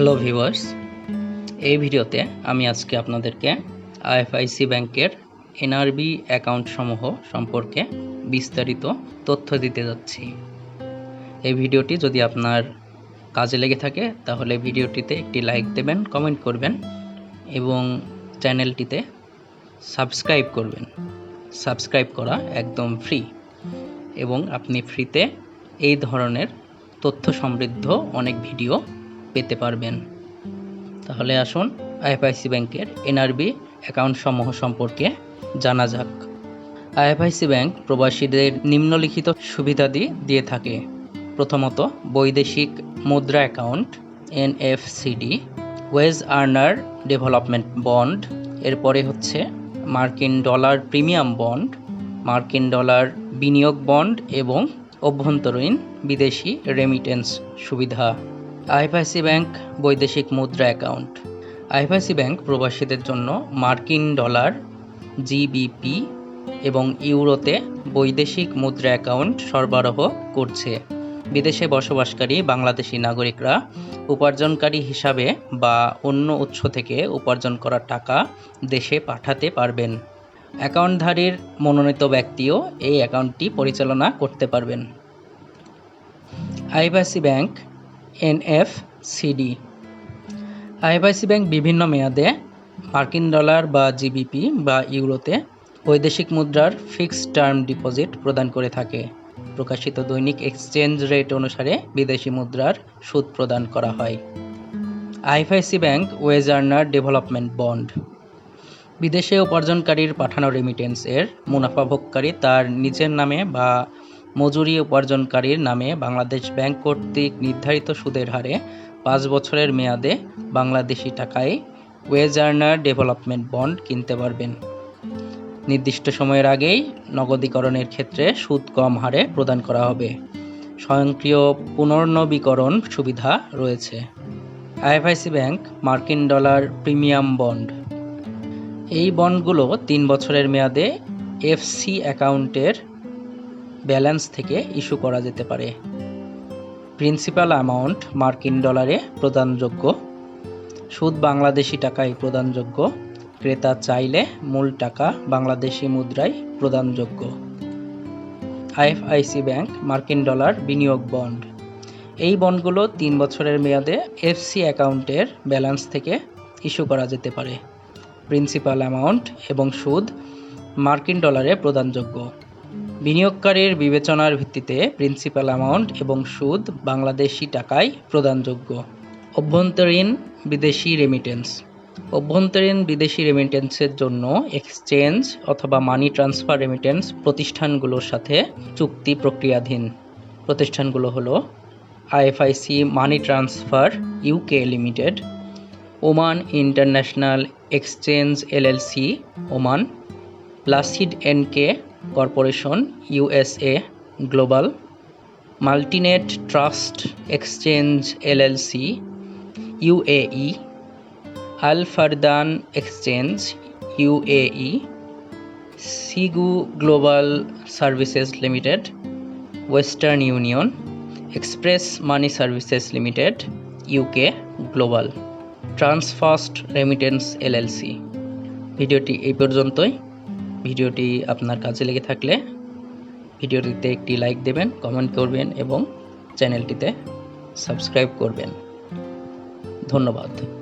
Hello viewers এই ভিডিওতে আমি আজকে আপনাদেরকে আইএফআইসি ব্যাংকের এনআরবি অ্যাকাউন্ট সমূহ সম্পর্কে বিস্তারিত তথ্য দিতে যাচ্ছি। এই ভিডিওটি যদি আপনার কাজে লেগে থাকে, তাহলে ভিডিওটিতে একটি লাইক দেবেন, কমেন্ট করবেন এবং চ্যানেলটিতে সাবস্ক্রাইব করবেন। সাবস্ক্রাইব করা একদম ফ্রি এবং আপনি ফ্রিতে এই ধরনের তথ্য সমৃদ্ধ অনেক ভিডিও পেতে পারবেন। তাহলে আসুন আইএফআইসি ব্যাংকের এনআরবি অ্যাকাউন্ট সমূহ সম্পর্কে জানা যাক। আইএফআইসি ব্যাংক প্রবাসীদের নিম্নলিখিত সুবিধাদি দিয়ে থাকে। প্রথমত, বৈদেশিক মুদ্রা account NFCD wage earner development bond, এরপরে হচ্ছে মার্কিন ডলার প্রিমিয়াম বন্ড, মার্কিন ডলার বিনিয়োগ বন্ড এবং অভ্যন্তরীণ বিদেশি রেমিটেন্স সুবিধা। আইএফআইসি ব্যাংক বৈদেশিক মুদ্রা অ্যাকাউন্ট। আইএফআইসি ব্যাংক প্রবাসীদের জন্য মার্কিন ডলার, জিবিপি এবং ইউরোতে বৈদেশিক মুদ্রা অ্যাকাউন্ট সরবরাহ করছে। বিদেশে বসবাসকারী বাংলাদেশি নাগরিকরা উপার্জনকারী হিসাবে বা অন্য উৎস থেকে উপার্জন করা টাকা দেশে পাঠাতে পারবেন। অ্যাকাউন্টধারীর মনোনীত ব্যক্তিও এই অ্যাকাউন্টটি পরিচালনা করতে পারবেন। IFIC bank NFCD IFIC bank বিভিন্ন মেয়াদে মার্কিন ডলার বা জিবিপি বা ইউরোতে বৈদেশিক মুদ্রার ফিক্সড টার্ম ডিপোজিট প্রদান করে থাকে। প্রকাশিত দৈনিক এক্সচেঞ্জ রেট অনুসারে বিদেশি মুদ্রার সুদ প্রদান করা হয়। IFIC bank wage earner development bond. বিদেশে উপার্জনকারীর পাঠানো রেমিটেন্স এর মুনাফা ভোগকারী তার নিজের নামে বা মজুরি উপার্জনকারীর নামে বাংলাদেশ ব্যাংক কর্তৃক নির্ধারিত সুদের হারে পাঁচ বছরের মেয়াদে বাংলাদেশি টাকায় ওয়েজ আর্নার ডেভেলপমেন্ট বন্ড কিনতে পারবেন। নির্দিষ্ট সময়ের আগেই নগদীকরণের ক্ষেত্রে সুদ কম হারে প্রদান করা হবে। স্বয়ংক্রিয় পুনর্নবীকরণ সুবিধা রয়েছে। আইএফআইসি ব্যাংক মার্কিন ডলার প্রিমিয়াম বন্ড। এই বন্ডগুলো তিন বছরের মেয়াদে এফসি অ্যাকাউন্টের ব্যালেন্স থেকে ইস্যু করা যেতে পারে। প্রিন্সিপাল অ্যামাউন্ট মার্কিন ডলারে প্রদানযোগ্য। সুদ বাংলাদেশি টাকায় প্রদানযোগ্য। ক্রেতা চাইলে মূল টাকা বাংলাদেশি মুদ্রায় প্রদানযোগ্য। আইএফআইসি ব্যাংক মার্কিন ডলার বিনিয়োগ বন্ড। এই বন্ডগুলো তিন বছরের মেয়াদে এফসি অ্যাকাউন্টের ব্যালেন্স থেকে ইস্যু করা যেতে পারে। প্রিন্সিপাল অ্যামাউন্ট এবং সুদ মার্কিন ডলারে প্রদানযোগ্য। বিনিয়োগকারীর বিবেচনার ভিত্তিতে প্রিন্সিপাল অ্যামাউন্ট এবং সুদ বাংলাদেশি টাকায় প্রদানযোগ্য। অভ্যন্তরীণ বিদেশি রেমিটেন্স অভ্যন্তরীণ বিদেশি রেমিটেন্সের জন্য এক্সচেঞ্জ অথবা মানি ট্রান্সফার রেমিটেন্স প্রতিষ্ঠানগুলোর সাথে চুক্তি প্রক্রিয়াধীন। প্রতিষ্ঠানগুলো হলো IFIC money transfer UK limited Oman international exchange LLC Oman Placid NK corporation USA global, Multinet trust exchange LLC UAE Al Fardan exchange UAE Sigue global services limited, Western Union, express money services limited UK global, Transfast remittance LLC ভিডিওটি এই পর্যন্তই। ভিডিওটি আপনার কাজে লেগে থাকলে ভিডিওটিতে একটি লাইক দেবেন কমেন্ট করবেন এবং চ্যানেলটিতে সাবস্ক্রাইব করবেন। ধন্যবাদ।